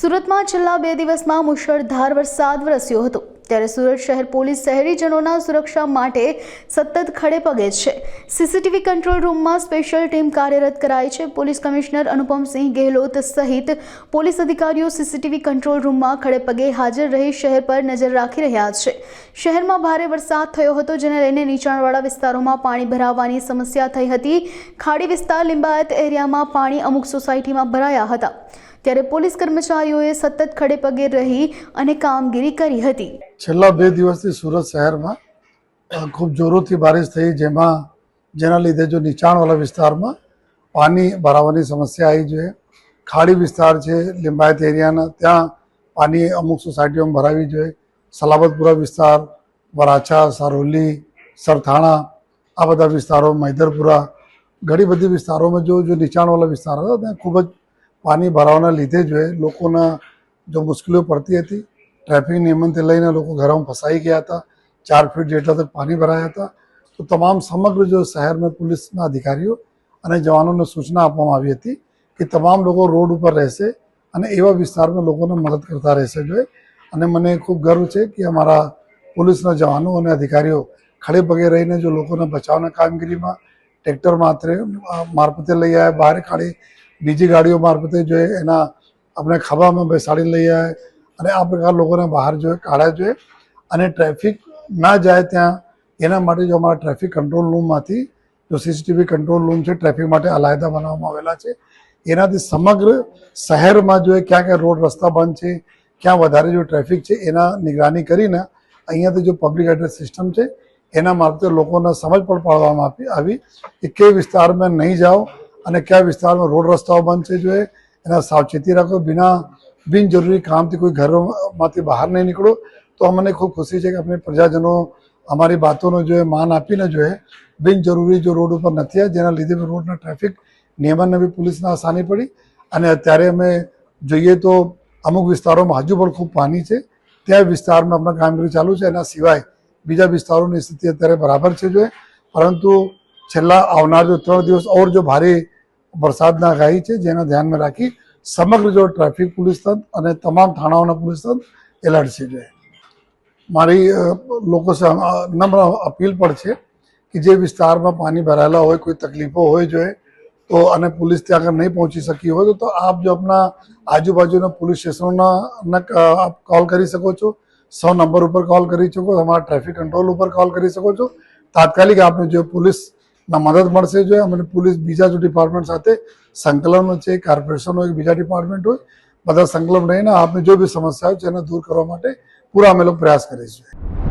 સુરતમાં છેલ્લા બે દિવસમાં મુશળધાર વરસાદ વરસ્યો હતો. ત્યારે સુરત શહેર પોલીસ શહેરીજનોના સુરક્ષા માટે સતત ખડે પગે છે. સીસીટીવી કંટ્રોલ રૂમમાં સ્પેશિયલ ટીમ કાર્યરત કરાઈ છે. પોલીસ કમિશનર અનુપમસિંહ ગેહલોત સહિત પોલીસ અધિકારીઓ સીસીટીવી કંટ્રોલ રૂમમાં ખડે પગે હાજર રહી શહેર પર નજર રાખી રહ્યા છે. શહેરમાં ભારે વરસાદ થયો હતો, જેને લઈને નીચાણવાળા વિસ્તારોમાં પાણી ભરાવાની સમસ્યા થઈ હતી. ખાડી વિસ્તાર, લિંબાયત એરિયામાં પાણી અમુક સોસાયટીમાં ભરાયા હતા. ત્યારે પોલીસ કર્મચારીઓએ સતત ખડે પગે રહી અને કામગીરી કરી હતી. છેલ્લા બે દિવસથી સુરત શહેરમાં ખૂબ જોરોથી બારિશ થઈ, જેમાં જેના લીધે જો નીચાણવાળા વિસ્તારમાં પાણી ભરાવાની સમસ્યા આવી જોઈએ. ખાડી વિસ્તાર છે, લિંબાયત એરિયાના, ત્યાં પાણી અમુક સોસાયટીઓમાં ભરાવી જોઈએ. સલાબતપુરા વિસ્તાર, વરાછા, સારોલી, સરથાણા, આ બધા વિસ્તારો, મૈદરપુરા, ઘણી બધી વિસ્તારોમાં જો જો નીચાણવાળા વિસ્તાર હતા, ત્યાં ખૂબ જ પાણી ભરાવાના લીધે જ લોકોના જો મુશ્કેલીઓ પડતી હતી ટ્રાફિક નિયમનથી લઈને લોકો ઘરમાં ફસાઈ ગયા હતા. ચાર ફીટ જેટલા તક પાણી ભરાયા હતા. તો તમામ સમગ્ર જો શહેરના પોલીસના અધિકારીઓ અને જવાનોને સૂચના આપવામાં આવી હતી કે તમામ લોકો રોડ ઉપર રહેશે અને એવા વિસ્તારમાં લોકોને મદદ કરતા રહેશે જોઈએ અને મને ખૂબ ગર્વ છે કે અમારા પોલીસના જવાનો અને અધિકારીઓ ખડે પગે રહીને જો લોકોને બચાવના કામગીરીમાં, ટ્રેક્ટર માત્ર મારફતે લઈ આવ્યા, બહાર કાઢી બીજી ગાડીઓ મારફતે જોઈએ એના આપણે ખભામાં બેસાડી લઈ આવે અને આ પ્રકાર લોકોને બહાર જોઈએ કાઢ્યા જોઈએ અને ટ્રાફિક ના જાય ત્યાં, એના માટે જો અમારા ટ્રાફિક કંટ્રોલ રૂમમાંથી, જો સીસીટીવી કંટ્રોલ રૂમ છે, ટ્રાફિક માટે અલાયદા બનાવવામાં આવેલા છે. એનાથી સમગ્ર શહેરમાં જોઈએ ક્યાં ક્યાં રોડ રસ્તા બંધ છે, ક્યાં વધારે જો ટ્રાફિક છે, એના નિગરાની કરીને અહીંયાથી જો પબ્લિક એડ્રેસ સિસ્ટમ છે, એના મારફતે લોકોને સમજ પણ પાડવામાં આવી કે વિસ્તારમાં નહીં જાઓ અને કયા વિસ્તારમાં રોડ રસ્તાઓ બંધ છે જોઈએ, એના સાવચેતી રાખો. બિના બિનજરૂરી કામથી કોઈ ઘરોમાંથી બહાર નહીં નીકળો. તો અમને ખૂબ ખુશી છે કે આપણે પ્રજાજનો અમારી બાતોનો જો માન આપીને જોઈએ, બિનજરૂરી જો રોડ ઉપર નથી જેના લીધે રોડના ટ્રાફિક નિયમનને બી પોલીસને આસાની પડી. અને અત્યારે અમે જોઈએ તો અમુક વિસ્તારોમાં હજુ પણ ખૂબ પાણી છે. ત્યાં વિસ્તારમાં આપણા કામગીરી ચાલુ છે. એના સિવાય બીજા વિસ્તારોની સ્થિતિ અત્યારે બરાબર છે જોઈએ. પરંતુ છેલ્લા આવનાર જો ત્રણ દિવસ ઓર જો ભારે વરસાદના આગાહી છે, જેને ધ્યાનમાં રાખી સમગ્ર જો ટ્રાફિક પોલીસ તંત્ર અને તમામ થાણાઓના પોલીસ તંત્ર એલર્ટ છે. મારી લોકો નમ્ર અપીલ પણ છે કે જે વિસ્તારમાં પાણી ભરાયેલા હોય, કોઈ તકલીફો હોય જોઈએ તો અને પોલીસ ત્યાં આગળ નહીં પહોંચી શકી હોય, તો આપ જો આપના આજુબાજુના પોલીસ સ્ટેશનોના આપ કોલ કરી શકો છો. સો નંબર ઉપર કોલ કરી શકો અમારા ટ્રાફિક કંટ્રોલ ઉપર કોલ કરી શકો છો. તાત્કાલિક આપને જો પોલીસના મદદ મળશે જોઈએ. અને પોલીસ બીજા જો ડિપાર્ટમેન્ટ સાથે સંકલન છે કોર્પોરેશન હોય બીજા ડિપાર્ટમેન્ટ હોય, બધા સંકલન રહીને આપને જો બી સમસ્યા હોય છે એને દૂર કરવા માટે પૂરા અમે લોકો પ્રયાસ કરીશું